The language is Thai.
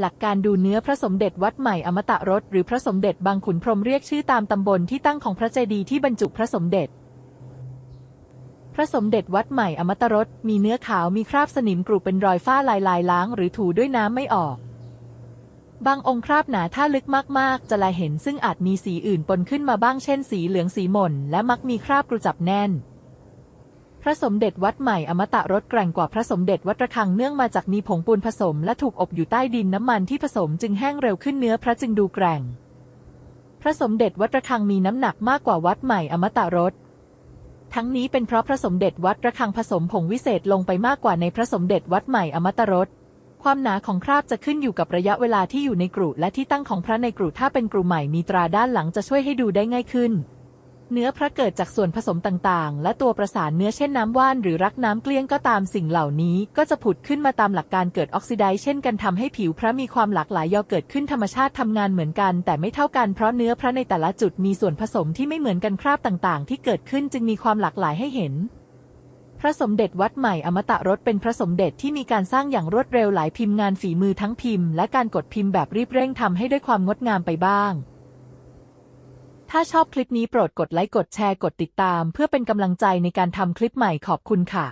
หลักการดูเนื้อพระสมเด็จวัดใหม่อมตะรสหรือพระสมเด็จบางขุนพรหมเรียกชื่อตามตำบลที่ตั้งของพระเจดีย์ที่บรรจุพระสมเด็จ พระสมเด็จวัดใหม่อมตะรสมีเนื้อขาวมีคราบสนิมกรุเป็นรอยฝ้าลายลายล้าง หรือถูด้วยน้ำไม่ออก บางองค์คราบหนาถ้าลึกมากๆ จะแลเห็นซึ่งอาจมีสีอื่นปนขึ้นมาบ้างเช่น สีเหลืองสีหม่นและมักมีคราบกรุจับแน่น พระสมเด็จวัดใหม่อมตะรสแกร่งกว่าพระสมเด็จวัดระฆังเนื่องมาจากมีผงปูนผสมและถูกอบอยู่ใต้ดินน้ำมันที่ผสมจึงแห้งเร็วขึ้นเนื้อพระจึงดูแกร่ง พระสมเด็จวัดระฆังมีน้ำหนักมากกว่าวัดใหม่อมตะรสทั้งนี้เป็นเพราะพระสมเด็จวัดระฆังผสมผงวิเศษลงไปมากกว่าในพระสมเด็จวัดใหม่อมตะรสความหนาของคราบจะขึ้นอยู่กับระยะเวลาที่อยู่ในกรุและที่ตั้งของพระในกรุถ้าเป็นกรุใหม่มีตราด้านหลังจะช่วยให้ดูได้ง่ายขึ้น เนื้อพระเกิดจากส่วนผสมต่างๆ และตัวประสานเนื้อเช่นน้ำว่านหรือรักน้ำเกลี้ยงก็ตามสิ่งเหล่านี้ก็จะผุดขึ้นมาตามหลักการเกิดออกซิไดซ์เช่นกันทำให้ผิวพระมีความหลากหลายยอเกิดขึ้นธรรมชาติทำงานเหมือนกัน แต่ไม่เท่ากันเพราะเนื้อพระในแต่ละจุดมีส่วนผสมที่ไม่เหมือนกันคราบต่างๆ ที่เกิดขึ้นจึงมีความหลากหลายให้เห็นพระสมเด็จวัดใหม่อมตะรสเป็นพระสมเด็จที่มีการสร้างอย่างรวดเร็วหลายพิมพ์งานฝีมือทั้งพิมพ์และการกดพิมพ์แบบรีบเร่งทำให้ด้วยความงดงามไปบ้าง ถ้าชอบคลิปนี้โปรดกดไลค์กดแชร์กดติดตาม เพื่อเป็นกำลังใจในการทำคลิปใหม่ขอบคุณค่ะ